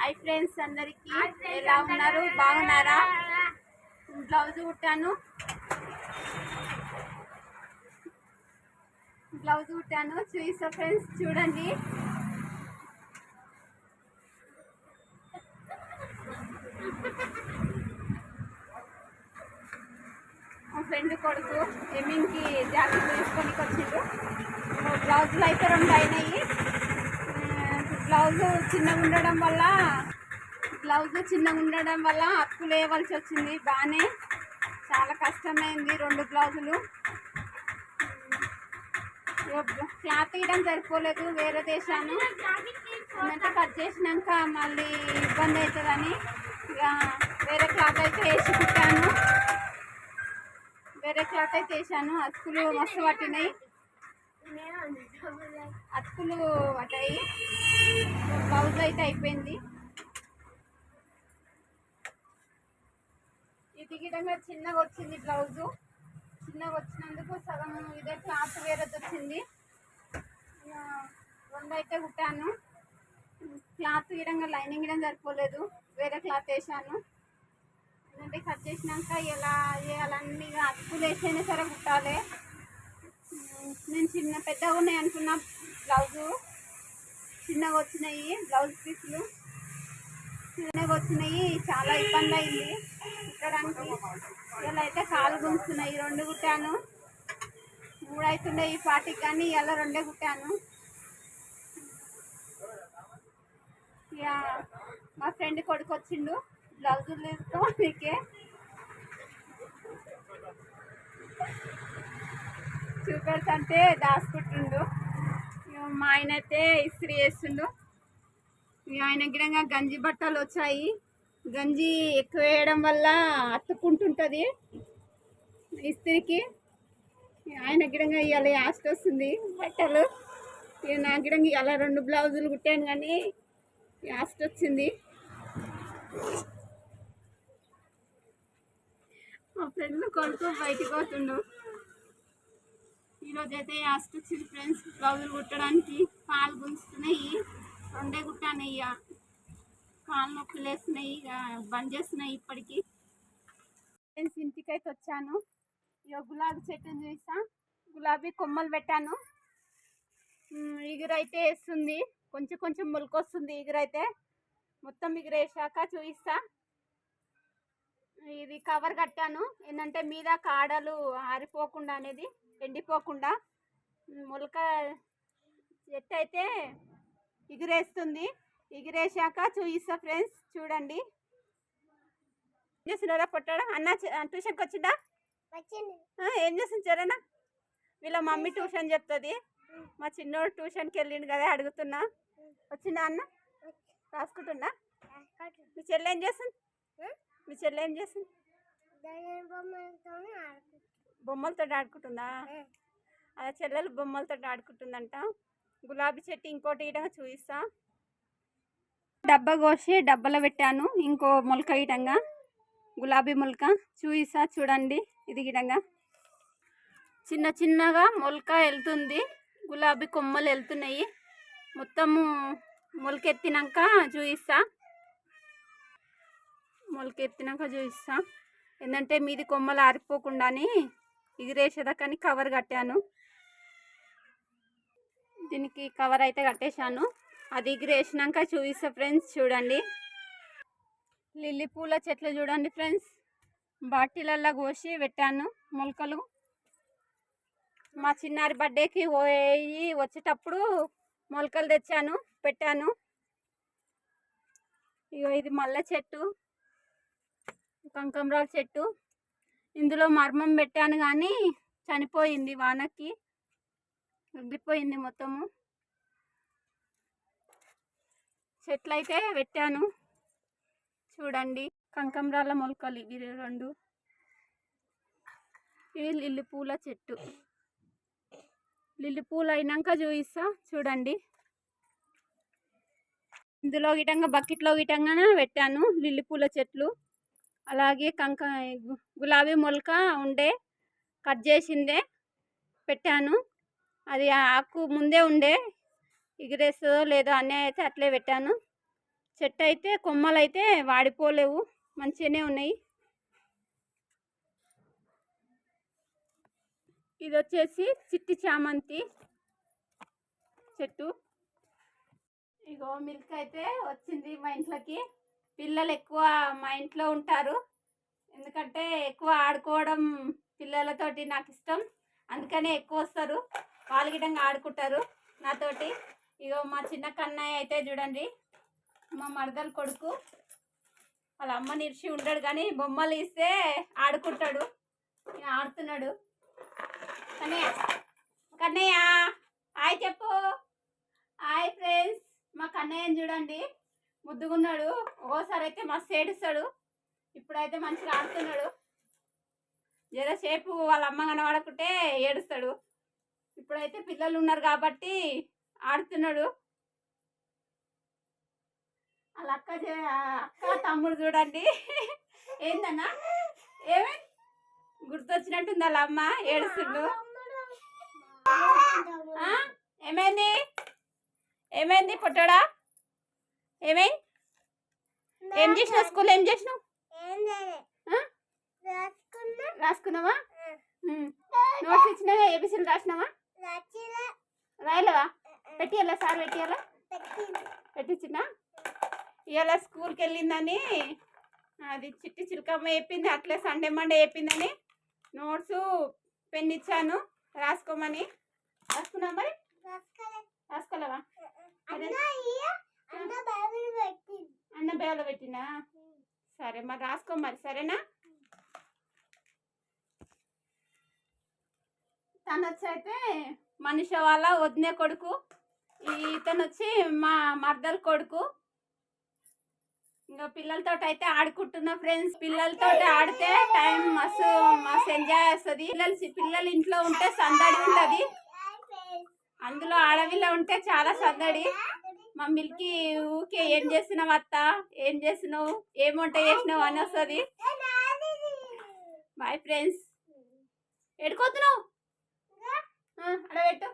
Hi friends అందరికి. ఎలా ఉన్నారు? బాగున్నారా? బ్లౌజ్ కుట్టాను. బ్లౌజ్ కుట్టాను. చూసా ఫ్రెండ్స్ చూడండి. మా ఫ్రెండ్ కొడుకు ఎమ్మింగ్కి జాకెట్ వేసుకొని వచ్చిండు బ్లౌజులు అయితే రెండు అయినాయి. బ్లౌజ్ చిన్నగా ఉండడం వల్ల బ్లౌజ్ చిన్నగా ఉండడం వల్ల అప్పు వేయవలసి వచ్చింది. బాగానే చాలా కష్టమైంది రెండు బ్లౌజులు. క్లాత్ ఇవ్వడం సరిపోలేదు వేరే దేశాను. అంటే కట్ చేసినాక మళ్ళీ ఇబ్బంది అవుతుందని ఇక వేరే క్లాత్ అయితే వేసి కుట్టాను. వేరే క్లాత్ అయితే వేసాను. అతుకులు మస్తు పట్టినాయి. అతుకులు పట్టాయి బ్లౌజ్ అయితే అయిపోయింది. ఇది గిడంగా చిన్నగా వచ్చింది బ్లౌజు. చిన్నగా వచ్చినందుకు సగం ఇదే క్లాత్ వేరేది వచ్చింది. రెండు అయితే కుట్టాను. క్లాత్ గిడంగా లైనింగ్ ఇవ్వడం సరిపోలేదు. వేరే క్లాత్ వేసాను. ఎందుకంటే కట్ చేసినాక ఎలా చేయాలన్నీ అతుకులు వేసైనా సరే కుట్టాలి. చిన్న పెద్దగా ఉన్నాయి అనుకున్న. బ్లౌజు చిన్నగా వచ్చినాయి బ్లౌజ్ పీసులు చిన్నగా వచ్చినాయి చాలా ఇబ్బంది అయింది. కుట్టడానికి ఇలా అయితే కాలు గుంచుతున్నాయి రెండు కుట్టాను. మూడు అవుతున్నాయి ఈ పాటికి కానీ ఇలా రెండే కుట్టాను. యా మా ఫ్రెండ్ కొడుకు వచ్చిండు బ్లౌజులు తీసుకోనికే చూపెడుతుంటే దాచుకుంటుండు ఇక మా ఆయన అయితే ఇస్త్రీ చేస్తుండు. ఇక ఆయన గిడంగా గంజి బట్టలు వచ్చాయి. గంజి ఎక్కువ వేయడం వల్ల అత్తుకుంటుంటుంది ఇస్త్రీకి. ఆయన గిడంగా ఇవాళ యాస్ట్ వస్తుంది బట్టలు. నా గిడంగా ఇవాళ రెండు బ్లౌజులు కుట్టాను కానీ యాస్ట్ వచ్చింది. మా ఫ్రెండ్ కొడుకు బయటికి పోతుండు. ఈరోజు అయితే యాస్ట్ ఫ్రెండ్స్ బ్లౌజులు కుట్టడానికి కాలు గుంజుతున్నాయి రెండే కుట్టాను ఇక కాళ్ళు నొప్పులు వేస్తున్నాయి ఇక బంద్ చేస్తున్నాయి ఇప్పటికి. ఫ్రెండ్స్ ఇంటికి అయితే వచ్చాను. ఇక గులాబీ చెట్టును చూసా. గులాబీ కొమ్మలు పెట్టాను. ఎగురైతే వేస్తుంది. కొంచెం కొంచెం మొలకొస్తుంది ఎగురైతే మొత్తం ఎగురేసాక చూపిస్తా. ఇది కవర్ కట్టాను. ఏంటంటే మీద కాడలు ఆరిపోకుండా అనేది ఎండిపోకుండా మొలక చెట్టు అయితే ఎగిరేస్తుంది. ఎగిరేసాక చూపిస్తా ఫ్రెండ్స్ చూడండి. ఏం చేస్తున్నారా? పొట్టాడా? అన్న ట్యూషన్కి వచ్చిందా. ఏం చేస్తుంది చరణ్ వీళ్ళ మమ్మీ ట్యూషన్. చెప్తుంది. మా చిన్నోడు ట్యూషన్కి వెళ్ళిండు కదా అడుగుతున్నా. వచ్చిందా అన్న? రాసుకుంటున్నా మీ చెల్లె ఏం చేస్తుంది? మీ చెల్లె ఏం చేస్తుంది? బొమ్మలతో ఆడుకుంటుందా? అలా చెల్లెలు బొమ్మలతో ఆడుకుంటుందంట. గులాబీ చెట్టు ఇంకోటి ఇటంగా చూపిస్తా. డబ్బా కోసి డబ్బాలో పెట్టాను. ఇంకో మొలక ఇటంగా గులాబీ మొలక చూపిస్తా చూడండి. ఇది గిడంగా చిన్న చిన్నగా మొలక వెళ్తుంది. గులాబీ కొమ్మలు వెళ్తున్నాయి. మొత్తము మొలకెత్తినాక చూపిస్తా. మొలకెత్తినాక చూపిస్తా. ఏంటంటే మీది కొమ్మలు ఆరిపోకుండాని ఎగిరేసేదాకని కవర్ కట్టాను. దీనికి కవర్ అయితే కట్టేశాను. అది ఎగిరేసినాక చూపిస్తా ఫ్రెండ్స్ చూడండి. లిల్లీ పూల చెట్లు చూడండి ఫ్రెండ్స్. బాటిలల్లో కోసి పెట్టాను మొలకలు. మా చిన్నారి బర్త్డేకి పోయి వచ్చేటప్పుడు మొలకలు తెచ్చాను పెట్టాను. ఇగో ఇది మల్లె చెట్టు. కంకంరాల చెట్టు. ఇందులో మర్మం పెట్టాను కానీ చనిపోయింది వానకి. ఉగ్గిపోయింది మొత్తము. చెట్లు అయితే పెట్టాను చూడండి కంకంరాల మొలకలు ఇవి రెండు. ఇది లిల్లి పూల చెట్టు. లిల్లి పూలు అయినాక చూపిస్తా చూడండి. ఇందులో గిటంగా బకెట్లో గిటంగానే పెట్టాను లిల్లి పూల చెట్లు. అలాగే కంక గులాబీ మొలక ఉండే కట్ చేసిందే పెట్టాను. అది ఆకు ముందే ఉండే ఎగిరేస్తుందో లేదో అన్నీ అయితే అట్లే పెట్టాను. చెట్టు అయితే కొమ్మలు అయితే వాడిపోలేవు మంచిగానే ఉన్నాయి. ఇది వచ్చేసి చిట్టి చామంతి చెట్టు. ఇగో మిల్క్ అయితే వచ్చింది మా ఇంట్లోకి. పిల్లలు ఎక్కువ మా ఇంట్లో ఉంటారు. ఎందుకంటే ఎక్కువ ఆడుకోవడం పిల్లలతోటి నాకు ఇష్టం అందుకనే ఎక్కువ వస్తారు వాళ్ళు గిటంగా ఆడుకుంటారు నాతోటి. ఇగో మా చిన్న కన్నయ్య అయితే చూడండి మా మరదల కొడుకు. వాళ్ళ అమ్మ నిలిచి ఉండడు కానీ బొమ్మలు ఇస్తే ఆడుకుంటాడు. ఆడుతున్నాడు. కన్నయ్య కన్నయ్య హాయ్ చెప్పు. హాయ్ ఫ్రెండ్స్ మా కన్నయ్యని చూడండి. ముద్దుగున్నాడు. ఓసారి అయితే మస్తు ఏడుస్తాడు ఇప్పుడైతే మంచిగా ఆడుతున్నాడు. జరసేపు వాళ్ళ అమ్మ కనబడకుంటే ఏడుస్తాడు. ఇప్పుడైతే పిల్లలు ఉన్నారు కాబట్టి ఆడుతున్నాడు. వాళ్ళ అక్క చే- అక్క తమ్ముడు చూడండి. ఏందన్నా? ఏమే? గుర్తొచ్చినట్టుంది వాళ్ళ అమ్మ ఏడుస్తుండు. ఏమైంది? ఏమైంది పుట్టాడా? ఏమైంది ఏం చేసినావు స్కూల్ ఏం చేసినావు? రాసుకున్నావా? నోట్స్ ఇచ్చినావా ఏబిసీలు రాసినావా? రాయలేవా? పెట్టియాలా సార్ పెట్టియాలా పెట్టించినా? ఇవాళ స్కూల్కి వెళ్ళిందని అది చిట్టి చిలకమ్మ చెప్పింది అట్లే సండే మండే చెప్పిందని నోట్స్ పెన్ ఇచ్చాను రాసుకోమని. రాసుకున్నా మరి? రాసుకోలేవా? అన్న పెట్టినా? సరే మరి రాసుకో మరి సరేనా? తను వచ్చి అయితే మనిషి వాళ్ళ వదినే కొడుకు ఇతను వచ్చి మా మర్దల కొడుకు. ఇంకా పిల్లలతో అయితే ఆడుకుంటున్నా ఫ్రెండ్స్. పిల్లలతో ఆడితే టైం మస్తు మస్తు ఎంజాయ్ వస్తుంది పిల్లలు పిల్లలు ఇంట్లో ఉంటే సందడి ఉంటుంది. అందులో ఆడవిలో ఉంటే చాలా సందడి. మమ్మీకి ఊకే ఏం చేసినావు అత్త? ఏం చేసినావు ఏం వంట చేసినావు అని వస్తుంది? Bye friends ఎడుకోతున్నావు అడగట్టు